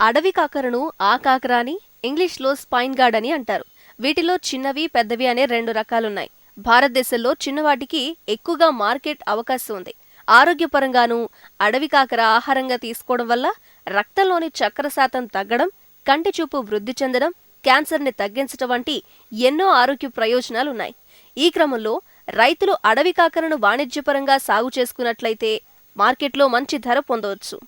అడవి కాకరను ఆ కాకర అని ఇంగ్లీష్లో స్పైన్ గార్డ్ అని అంటారు. వీటిలో చిన్నవి పెద్దవి అనే రెండు రకాలున్నాయి. భారతదేశంలో చిన్నవాటికి ఎక్కువగా మార్కెట్ అవకాశం ఉంది. ఆరోగ్యపరంగానూ అడవి కాకర ఆహారంగా తీసుకోవడం వల్ల రక్తంలోని చక్కెర శాతం తగ్గడం కంటి చూపు వృద్ధి చెందడం క్యాన్సర్ని తగ్గించడం వంటి ఎన్నో ఆరోగ్య ప్రయోజనాలున్నాయి. ఈ క్రమంలో రైతులు అడవి కాకరను వాణిజ్యపరంగా సాగు చేసుకున్నట్లయితే మార్కెట్లో మంచి ధర పొందవచ్చు.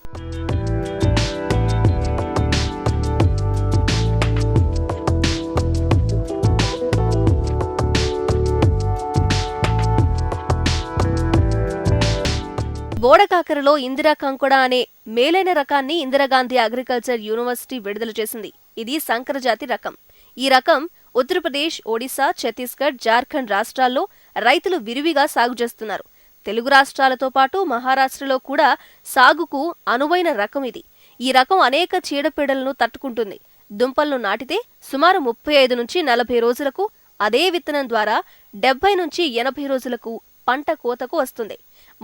బోడకాకరలో ఇందిరా కంకొడ అనే మేలైన రకాన్ని ఇందిరాగాంధీ అగ్రికల్చర్ యూనివర్సిటీ విడుదల చేసింది. ఇది సంకరజాతి రకం. ఈ రకం ఉత్తరప్రదేశ్ ఒడిశా ఛత్తీస్గఢ్ జార్ఖండ్ రాష్ట్రాల్లో రైతులు విరివిగా సాగు చేస్తున్నారు. తెలుగు రాష్ట్రాలతో పాటు మహారాష్ట్రలో కూడా సాగుకు అనువైన రకం ఇది. ఈ రకం అనేక చీడపీడలను తట్టుకుంటుంది. దుంపలను నాటితే సుమారు ముప్పై ఐదు నుంచి నలభై రోజులకు అదే విత్తనం ద్వారా డెబ్బై నుంచి ఎనభై రోజులకు పంట కోతకు వస్తుంది.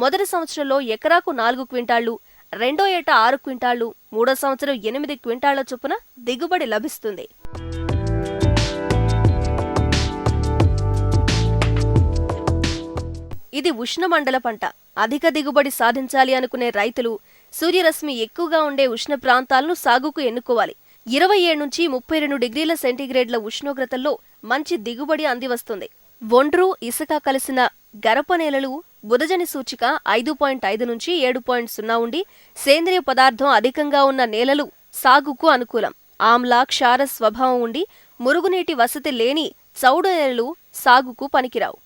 మొదటి సంవత్సరంలో ఎకరాకు నాలుగు క్వింటాళ్ళు రెండో ఏట ఆరు క్వింటాళ్ళు మూడో సంవత్సరం ఎనిమిది క్వింటాళ్ళ చొప్పున దిగుబడి లభిస్తుంది. ఇది ఉష్ణమండల పంట. అధిక దిగుబడి సాధించాలి అనుకునే రైతులు సూర్యరశ్మి ఎక్కువగా ఉండే ఉష్ణ ప్రాంతాలను సాగుకు ఎన్నుకోవాలి. ఇరవై ఏడు నుంచి ముప్పై రెండు డిగ్రీల సెంటీగ్రేడ్ల ఉష్ణోగ్రతల్లో మంచి దిగుబడి అందివస్తుంది. ఒండ్రు ఇసుక కలిసిన గరప నేలలు బుధజని సూచిక ఐదు పాయింట్ ఐదు నుంచి ఏడు పాయింట్ సున్నా ఉండి సేంద్రియ పదార్థం అధికంగా ఉన్న నేలలు సాగుకు అనుకూలం. ఆమ్ల క్షార స్వభావం ఉండి మురుగునీటి వసతి లేని చౌడు నేలలు సాగుకు పనికిరావు.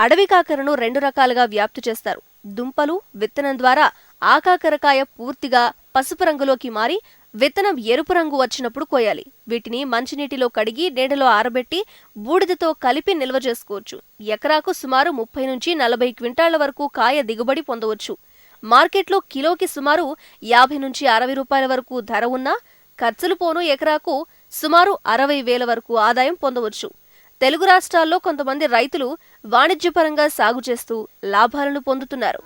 అడవి కాకరను రెండు రకాలుగా వ్యాప్తి చేస్తారు. దుంపలు విత్తనం ద్వారా ఆకాకరకాయ పూర్తిగా పసుపు రంగులోకి మారి విత్తనం ఎరుపు రంగు వచ్చినప్పుడు కోయాలి. వీటిని మంచినీటిలో కడిగి నీడలో ఆరబెట్టి బూడిదతో కలిపి నిల్వ చేసుకోవచ్చు. ఎకరాకు సుమారు ముప్పై నుంచి నలభై క్వింటాళ్ళ వరకు కాయ దిగుబడి పొందవచ్చు. మార్కెట్లో కిలోకి సుమారు యాభై నుంచి అరవై రూపాయల వరకు ధర ఉన్నా ఖర్చులు పోను ఎకరాకు సుమారు అరవై వేల వరకు ఆదాయం పొందవచ్చు. తెలుగు రాష్ట్రాల్లో కొంతమంది రైతులు వాణిజ్యపరంగా సాగు చేస్తూ లాభాలను పొందుతున్నారు.